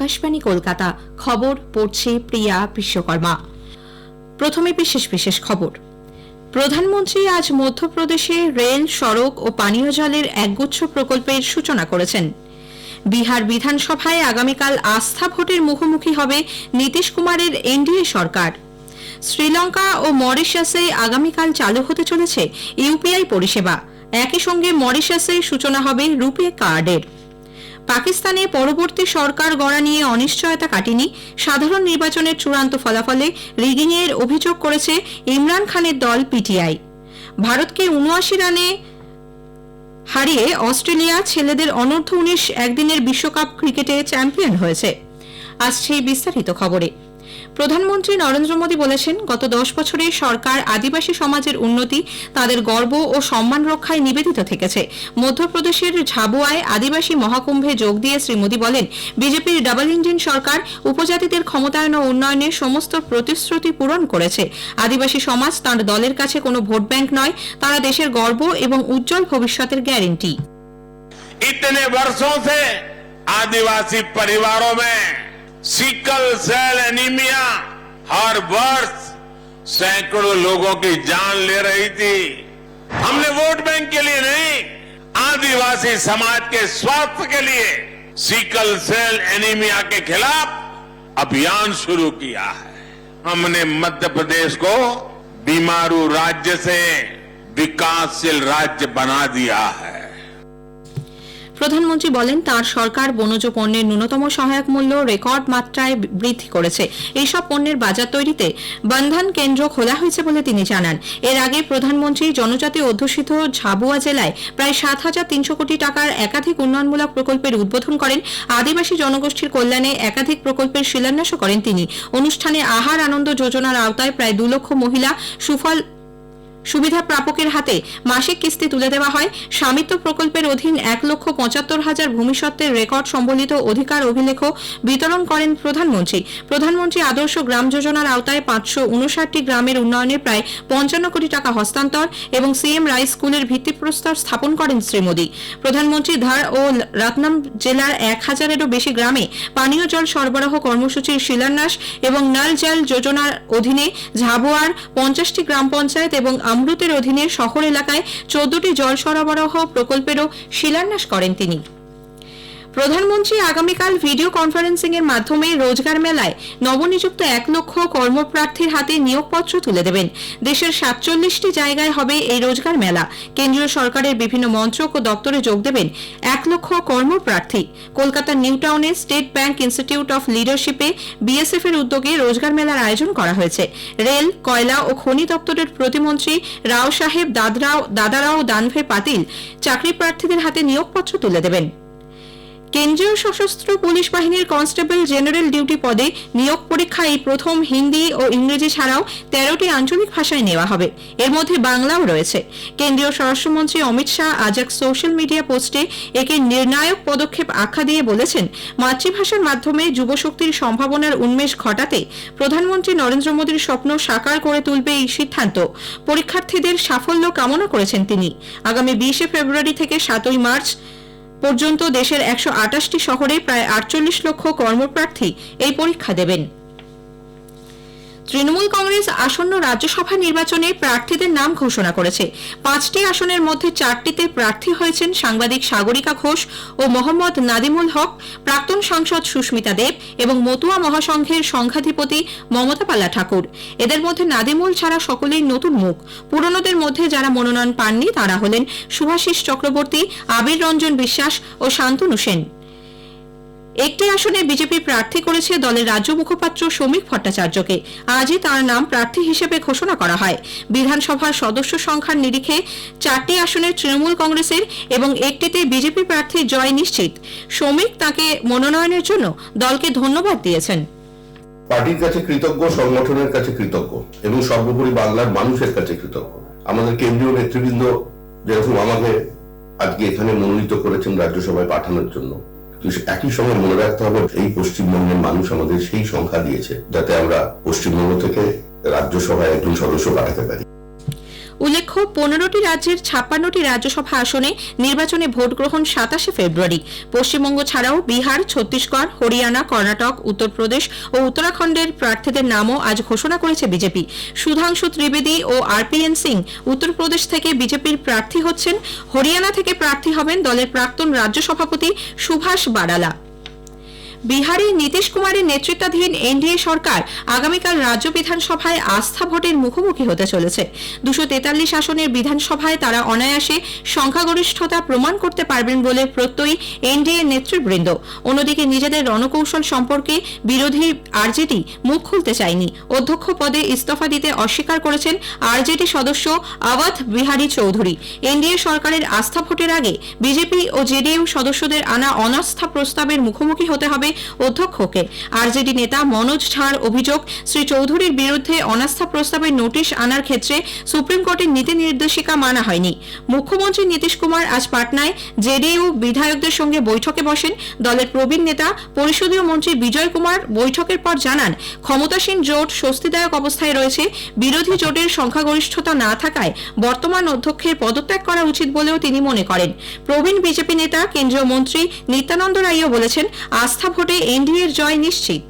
আকাশবাণী, কলকাতা। খবর, পড়ছে প্রিয়া বিশ্বকর্মা। প্রথমে বিশেষ বিশেষ খবর। প্রধানমন্ত্রী আজ মধ্যপ্রদেশে রেল, সড়ক ও পানীয় জলের একগুচ্ছ প্রকল্পের সূচনা করেছেন। বিহার বিধানসভায় আগামীকাল আস্থা ভোটের মুখোমুখি হবে নীতিশ কুমারের এনডিএ সরকার। শ্রীলঙ্কা ও মরিশাসে আগামীকাল চালু হতে চলেছে ইউপিআই পরিষেবা। একই সঙ্গে মরিশাসে সূচনা হবে রুপে কার্ডের। পাকিস্তানে পরবর্তী সরকার গড়া নিয়ে অনিশ্চয়তা কাটেনি। সাধারণ নির্বাচনের চূড়ান্ত ফলাফলে রিগিংয়ের অভিযোগ করেছে ইমরান খানের দল পিটিআই। ভারতকে উনআশি রানে হারিয়ে অস্ট্রেলিয়া ছেলেদের অনূর্ধ্ব উনিশ একদিনের বিশ্বকাপ ক্রিকেটে চ্যাম্পিয়ন হয়েছে। আসছে বিস্তারিত খবরে। প্রধানমন্ত্রী নরেন্দ্র মোদী বলেছেন গত দশ বছরে সরকার আদিবাসী সমাজের উন্নতি তাদের গর্ব ও সম্মান রক্ষায় নিবেদিত থেকেছে মধ্যপ্রদেশের ঝাবুয়ায় আদিবাসী মহাকুম্ভে যোগ দিয়ে শ্রী মোদী বলেন বিজেপির ডাবল ইঞ্জিন সরকার উপজাতিদের ক্ষমতায়ন ও উন্নয়নে সমস্ত প্রতিশ্রুতি পূরণ করেছে আদিবাসী সমাজ তাঁর দলের কাছে কোনো ভোট ব্যাংক নয় তারা দেশের গর্ব এবং উজ্জ্বল ভবিষ্যতের গ্যারেন্টি इतने वर्षों से आदिवासी परिवारों में सिकल सेल एनीमिया हर वर्ष सैकड़ों लोगों की जान ले रही थी। हमने वोट बैंक के लिए नहीं, आदिवासी समाज के स्वास्थ्य के लिए सिकल सेल एनीमिया के खिलाफ अभियान शुरू किया है। हमने मध्य प्रदेश को बीमारू राज्य से विकासशील राज्य बना दिया है। প্রধানমন্ত্রী বলেন, তার সরকার বনজ পণ্যের ন্যূনতম সহায়ক মূল্য রেকর্ড মাত্রায় বৃদ্ধি করেছে। এইসব পণ্যের বাজার তৈরিতে বন্ধন কেন্দ্র খোলা হয়েছে বলে তিনি জানান। এর আগে প্রধানমন্ত্রী জনজাতি অধ্যুষিত ঝাবুয়া জেলায় প্রায় সাত হাজার তিনশো কোটি টাকার একাধিক উন্নয়নমূলক প্রকল্পের উদ্বোধন করেন। আদিবাসী জনগোষ্ঠীর কল্যাণে একাধিক প্রকল্পের শিলান্যাসও করেন তিনি। অনুষ্ঠানে আহার আনন্দ যোজনার আওতায় প্রায় দু লক্ষ মহিলা সুফল সুবিধা প্রাপকের হাতে মাসিক কিস্তি তুলে দেওয়া হয়। স্বামিত্ব প্রকল্পের অধীন এক লক্ষ পঁচাত্তর হাজার ভূমিসত্ত্বের রেকর্ড সম্বলিত অধিকার অভিলেখ বিতরণ করেন প্রধানমন্ত্রী। প্রধানমন্ত্রী আদর্শ গ্রাম যোজনার আওতায় পাঁচশো উনষাটটি গ্রামের উন্নয়নে প্রায় পঞ্চান্ন কোটি টাকা হস্তান্তর এবং সিএম রাই স্কুলের ভিত্তিপ্রস্তর স্থাপন করেন শ্রী মোদী। প্রধানমন্ত্রী ধার ও রাতনাম জেলার এক হাজারেরও বেশি গ্রামে পানীয় জল সরবরাহ কর্মসূচির শিলান্যাস এবং নল জল যোজনার অধীনে ঝাবুয়ার পঞ্চাশটি গ্রাম পঞ্চায়েত এবং আমরুতের অধীনে শহর এলাকায় চোদ্দটি জল সরবরাহ প্রকল্পেরও শিলান্যাস করেন তিনি। প্রধানমন্ত্রী আগামীকাল ভিডিও কনফারেন্সিং এর মাধ্যমে রোজগার মেলায় নবনিযুক্ত এক লক্ষ কর্মপ্রার্থীর হাতে নিয়োগপত্র তুলে দেবেন। দেশের সাতচল্লিশটি জায়গায় হবে এই রোজগার মেলা। কেন্দ্রীয় সরকারের বিভিন্ন মন্ত্রক ও দপ্তরে যোগ দেবেন এক লক্ষ কর্মপ্রার্থী। কলকাতার নিউ টাউনে স্টেট ব্যাংক ইনস্টিটিউট অফ লিডারশিপে বিএসএফ এর উদ্যোগে রোজগার মেলার আয়োজন করা হয়েছে। রেল, কয়লা ও খনি দপ্তরের প্রতিমন্ত্রী রাও সাহেব, দাদরাও, দাদারাও দানভে পাতিল চাকরি প্রার্থীদের হাতে নিয়োগপত্র তুলে দেবেন। কেন্দ্রীয় সশস্ত্র পুলিশ বাহিনীর কনস্টেবল জেনারেল ডিউটি পদে নিয়োগ পরীক্ষা এই প্রথম হিন্দি ও ইংরেজি ছাড়াও তেরোটি আঞ্চলিক ভাষায় নেওয়া হবে। এর মধ্যে বাংলাও রয়েছে। কেন্দ্রীয় স্বরাষ্ট্রমন্ত্রী অমিত শাহ আজ এক সোশ্যাল মিডিয়া পোস্টে একে নির্ণায়ক পদক্ষেপ আখ্যা দিয়ে বলেছেন, মাতৃভাষার মাধ্যমে যুবশক্তির সম্ভাবনার উন্মেষ ঘটাতে প্রধানমন্ত্রী নরেন্দ্র মোদীর স্বপ্ন সাকার করে তুলবে এই সিদ্ধান্ত। পরীক্ষার্থীদের সাফল্য কামনা করেছেন তিনি। আগামী বিশে ফেব্রুয়ারি থেকে সাতই মার্চ পর্যন্ত দেশের একশো আটাশটি শহরে প্রায় আটচল্লিশ লক্ষ কর্মপ্রার্থী এই পরীক্ষা দেবেন। তৃণমূল কংগ্রেস আসন্ন রাজ্যসভা নির্বাচনে প্রার্থীদের নাম ঘোষণা করেছে। পাঁচটি আসনের মধ্যে চারটিতে প্রার্থী হয়েছেন সাংবাদিক সাগরিকা ঘোষ ও মোহাম্মদ নাদিমুল হক, প্রাক্তন সাংসদ সুস্মিতা দেব এবং মতুয়া মহাসংঘের সংঘাধিপতি মমতা পাল্লা ঠাকুর। এদের মধ্যে নাদিমুল ছাড়া সকলেই নতুন মুখ। পুরনোদের মধ্যে যারা মনোনয়ন পাননি তারা হলেন সুভাষিস চক্রবর্তী, আবির রঞ্জন বিশ্বাস ও শান্তনু সেন। একটি আসনে বিজেপি প্রার্থী করেছে দলের রাজ্য মুখপাত্র শ্রমিক ভট্টাচার্যকে। আজই তার নাম প্রার্থী হিসেবে ঘোষণা করা হয়। বিধানসভার সদস্য সংখ্যার নিরিখে চারটি আসনে তৃণমূল কংগ্রেসের এবং একটিতে বিজেপি প্রার্থীর জয় নিশ্চিত। শ্রমিক তাকে মনোনয়নের জন্য দলকে ধন্যবাদ দিয়েছেন। পার্টির কাছে কৃতজ্ঞ, সংগঠনের কাছে কৃতজ্ঞ এবং সর্বোপরি বাংলার মানুষের কাছে কৃতজ্ঞ। আমাদের কেন্দ্রীয় নেতৃবৃন্দ যেরকম আমাকে আজকে এখানে মনোনীত করেছেন রাজ্যসভায় পাঠানোর জন্য। একই সময় মনে রাখতে হবে, এই পশ্চিমবঙ্গের মানুষ আমাদের সেই সংখ্যা দিয়েছে, যাতে আমরা পশ্চিমবঙ্গ থেকে রাজ্যসভায় একজন সদস্য পাঠাতে পারি। উল্লেখ্য, পনেরোটি রাজ্যের ছাপ্পান্নটি রাজ্যসভা আসনে নির্বাচনে ভোট গ্রহণ সাতাশে ফেব্রুয়ারি। পশ্চিমবঙ্গ ছাড়াও বিহার, ছত্তিশগড়, হরিয়ানা, কর্ণাটক, উত্তরপ্রদেশ ও উত্তরাখণ্ডের প্রার্থীদের নামও আজ ঘোষণা করেছে বিজেপি। সুধাংশু ত্রিবেদী ও আরপিএন সিং উত্তরপ্রদেশ থেকে বিজেপির প্রার্থী হচ্ছেন। হরিয়ানা থেকে প্রার্থী হবেন দলের প্রাক্তন রাজ্য সভাপতি সুভাষ বারালা। বিহারে নীতিশ কুমারের নেতৃত্বাধীন এনডিএ সরকার আগামীকাল রাজ্য বিধানসভায় আস্থা ভোটের মুখোমুখি হতে চলেছে। দুশো তেতাল্লিশ আসনের বিধানসভায় তারা অনায়াসে সংখ্যাগরিষ্ঠতা প্রমাণ করতে পারবেন বলে প্রত্যয়ী এনডিএ নেতৃবৃন্দ। অন্যদিকে নিজেদের রণকৌশল সম্পর্কে বিরোধী আরজেডি মুখ খুলতে চায়নি। অধ্যক্ষ পদে ইস্তফা দিতে অস্বীকার করেছেন আরজেডি সদস্য আওয়াধ বিহারী চৌধুরী। এনডিএ সরকারের আস্থা ভোটের আগে বিজেপি ও জেডিইউ সদস্যদের আনা অনাস্থা প্রস্তাবের মুখোমুখি হতে হবে অধ্যক্ষকে আরজেডি নেতা মনোজ ঝাড় অভিযোগ, শ্রী চৌধুরীর বিরুদ্ধে অনাস্থা প্রস্তাবের নোটিশ আনার ক্ষেত্রে সুপ্রিম কোর্টের নীতি নির্দেশিকা মানা হয়নি। মুখ্যমন্ত্রী নীতিশ কুমার আজ পাটনায় জেডিইউ বিধায়কদের সঙ্গে বৈঠকে বসেন। দলের প্রবীণ নেতা, পরিষদীয় মন্ত্রী বিজয় কুমার বৈঠকের পর জানান, ক্ষমতাসীন জোট স্বস্তিদায়ক অবস্থায় রয়েছে। বিরোধী জোটের সংখ্যাগরিষ্ঠতা না থাকায় বর্তমান অধ্যক্ষের পদত্যাগ করা উচিত বলেও তিনি মনে করেন। প্রবীণ বিজেপি নেতা, কেন্দ্রীয় মন্ত্রী নিত্যানন্দ রাইও বলেছেন, আস্থা ভোটে এনডিএর জয় নিশ্চিত।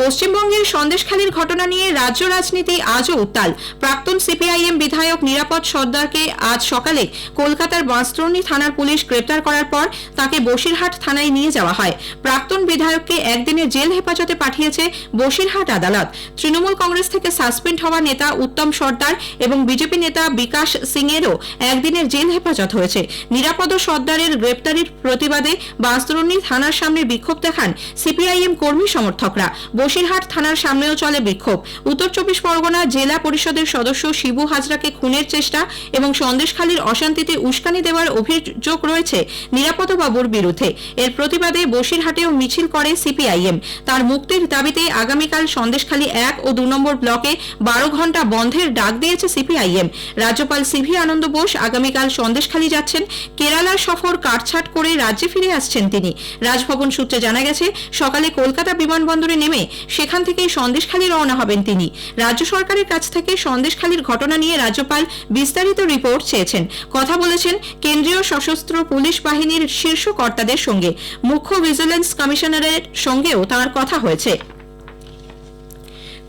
পশ্চিমবঙ্গের সন্দেশখালীর ঘটনা নিয়ে রাজ্য রাজনীতি আজও উত্তাল। প্রাক্তন সিপিআইএম বিধায়ক নিরাপদ সর্দারকে আজ সকালে কলকাতার বাঁশদ্রোণী থানার পুলিশ গ্রেপ্তার করার পর তাকে বসিরহাট থানায় নিয়ে যাওয়া হয়। প্রাক্তন বিধায়ককে একদিনের জেল হেফাজতে পাঠিয়েছে বসিরহাট আদালত। তৃণমূল কংগ্রেস থেকে সাসপেন্ড হওয়া নেতা উত্তম সর্দার এবং বিজেপি নেতা বিকাশ সিং এরও একদিনের জেল হেফাজত হয়েছে। নিরাপদ সর্দারের গ্রেপ্তারির প্রতিবাদে বাঁশদ্রোণী থানার সামনে বিক্ষোভ দেখান সিপিআইএম কর্মী সমর্থকরা। বসিরহাট থানার সামনেও চলে বিক্ষোভ। উত্তর চব্বিশ পরগনা জেলা পরিষদের সদস্য শিবু হাজরাকে খুনের চেষ্টা এবং সন্দেশখালীর অশান্তিতে উস্কানি দেওয়ার অভিযোগ রয়েছে নিরাপদ বাবুর বিরুদ্ধে। এর প্রতিবাদে বসিরহাটেও মিছিল করে সিপিআইএম। তার মুক্তির দাবিতে আগামীকাল সন্দেশখালী এক ও দু নম্বর ব্লকে বারো ঘণ্টা বন্ধের ডাক দিয়েছে সিপিআইএম। রাজ্যপাল সিভি আনন্দ বোস আগামীকাল সন্দেশখালী যাচ্ছেন। কেরালার সফর কাটছাট করে রাজ্যে ফিরে আসছেন তিনি। রাজভবন সূত্রে জানা গেছে, সকালে কলকাতা বিমানবন্দরে নেমে সেখান থেকেই সন্দেশখালী রওনা হবেন তিনি। রাজ্য সরকারের কাছ থেকে সন্দেশখালীর ঘটনা নিয়ে রাজ্যপাল বিস্তারিত রিপোর্ট চেয়েছেন। কথা বলেছেন কেন্দ্রীয় সশস্ত্র পুলিশ বাহিনীর শীর্ষ কর্তাদের সঙ্গে। মুখ্য ভিজিলেন্স কমিশনারের সঙ্গেও তার কথা হয়েছে।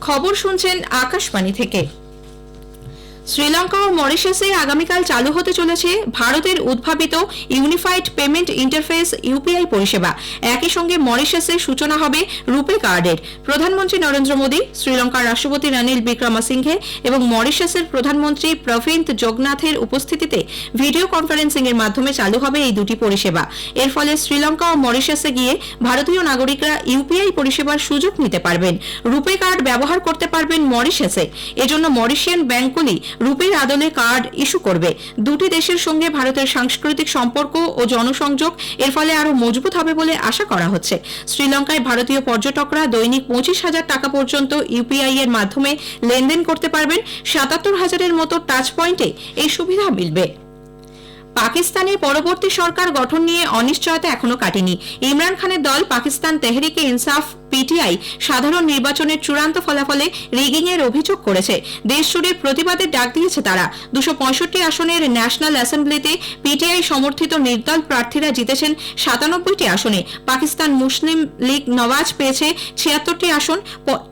খবর শুনছেন আকাশবাণী থেকে। শ্রীলঙ্কা ও মরিশাসে আগামীকাল চালু হতে চলেছে ভারতের উদ্ভাবিত ইউনিফাইড পেমেন্ট ইন্টারফেস ইউপিআই পরিষেবা। একই সঙ্গে মরিশাসের সূচনা হবে রূপে কার্ডের। প্রধানমন্ত্রী নরেন্দ্র মোদী, শ্রীলঙ্কার রাষ্ট্রপতি রানিল বিক্রমাসিংঘে এবং মরিশাসের প্রধানমন্ত্রী প্রফিন্দ জগন্নাথের উপস্থিতিতে ভিডিও কনফারেন্সিং এর মাধ্যমে চালু হবে এই দুটি পরিষেবা। এর ফলে শ্রীলঙ্কা ও মরিশাসে গিয়ে ভারতীয় নাগরিকরা ইউপিআই পরিষেবার সুযোগ নিতে পারবেন। রূপে কার্ড ব্যবহার করতে পারবেন মরিশাসে এজন্য মরিশিয়ান ব্যাংকগুলি রূপের আদলে কার্ড ইস্যু করবে। দুটি দেশের সঙ্গে ভারতের সাংস্কৃতিক সম্পর্ক ও জনসংযোগ এর ফলে আরও মজবুত হবে বলে আশা করা হচ্ছে। শ্রীলঙ্কায় ভারতীয় পর্যটকরা দৈনিক পঁচিশ হাজার টাকা পর্যন্ত ইউপিআই এর মাধ্যমে লেনদেন করতে পারবেন। সাতাত্তর হাজারের মতো টাচ পয়েন্টে এই সুবিধা মিলবে। পাকিস্তানে পরবর্তী সরকার গঠন নিয়ে অনিশ্চয়তা এখনও কাটেনি। ইমরান খানের দল পাকিস্তান তেহরিকে ইনসাফ পিটিআই সাধারণ নির্বাচনের চূড়ান্ত ফলাফলে রিগিং এর অভিযোগ করেছে। দেশজুড়ে প্রতিবাদের ডাক দিয়েছে তারা। দুশো আসনের ন্যাশনাল অ্যাসেম্বলিতে পিটিআই সমর্থিত নির্দল প্রার্থীরা জিতেছেন সাতানব্বইটি আসনে। পাকিস্তান মুসলিম লীগ নওয়াজ পেয়েছে ছিয়াত্তরটি আসন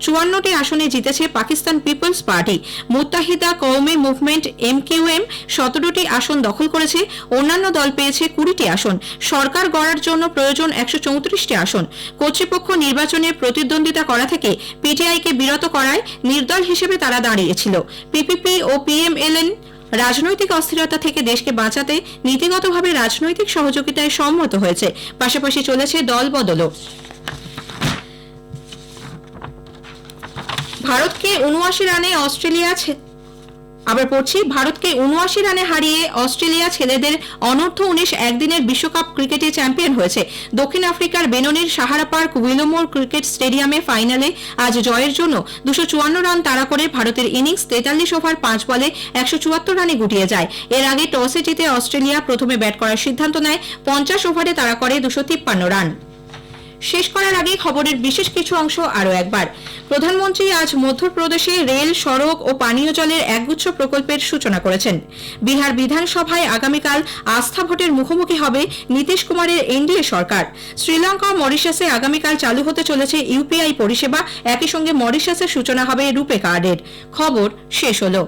চুয়ান্নটি আসনে জিতেছে পাকিস্তান পিপলস পার্টি। মুত্তাহিদা কৌমি মুভমেন্ট এমকিউএম সতেরোটি আসন দখল করেছে। অন্যান্য দল পেয়েছে কুড়িটি আসন। সরকার গড়ার জন্য প্রয়োজন একশো চৌত্রিশটি আসন। কর্তৃপক্ষ নির্বাচনে প্রতিদ্বন্দ্বিতা করা থেকে পিটিআইকে বিরত করায় নির্দল হিসেবে তারা দাঁড়িয়েছিল। পিপিপি ও পিএমএলএন রাজনৈতিক অস্থিরতা থেকে দেশকে বাঁচাতে নীতিগতভাবে রাজনৈতিক সহযোগিতায় সম্মত হয়েছে। পাশাপাশি চলেছে দল বদলও। ভারতকে উনআশি রানে অস্ট্রেলিয়া আবার পড়ছি, ভারতকে উনআশি রানে হারিয়ে অস্ট্রেলিয়া ছেলেদের অনূর্ধ্ব উনিশ একদিনের বিশ্বকাপ ক্রিকেটে চ্যাম্পিয়ন হয়েছে। দক্ষিণ আফ্রিকার বেননির সাহারা পার্ক, উইলোমোর ক্রিকেট স্টেডিয়ামে ফাইনালে আজ জয়ের জন্য দুশো রান তাড়া করে ভারতের ইনিংস তেতাল্লিশ ওভার পাঁচ বলে একশো চুয়াত্তর রানে গুটিয়ে যায়। এর আগে টসে জিতে অস্ট্রেলিয়া প্রথমে ব্যাট করার সিদ্ধান্ত নেয়, পঞ্চাশ ওভারে তাড়া করে দুশো রান। শেষ করার আগে খবরের বিশেষ কিছু অংশ আরও একবার। প্রধানমন্ত্রী আজ মধ্যপ্রদেশে রেল, সড়ক ও পানীয় জলের একগুচ্ছ প্রকল্পের সূচনা করেছেন। বিহার বিধানসভায় আগামীকাল আস্থা ভোটের মুখোমুখি হবে নীতিশ কুমারের এনডিএ সরকার। শ্রীলঙ্কা মরিশাসে আগামীকাল চালু হতে চলেছে ইউপিআই পরিষেবা। একই সঙ্গে মরিশাসের সূচনা হবে রূপে কার্ডের। খবর শেষ হলো।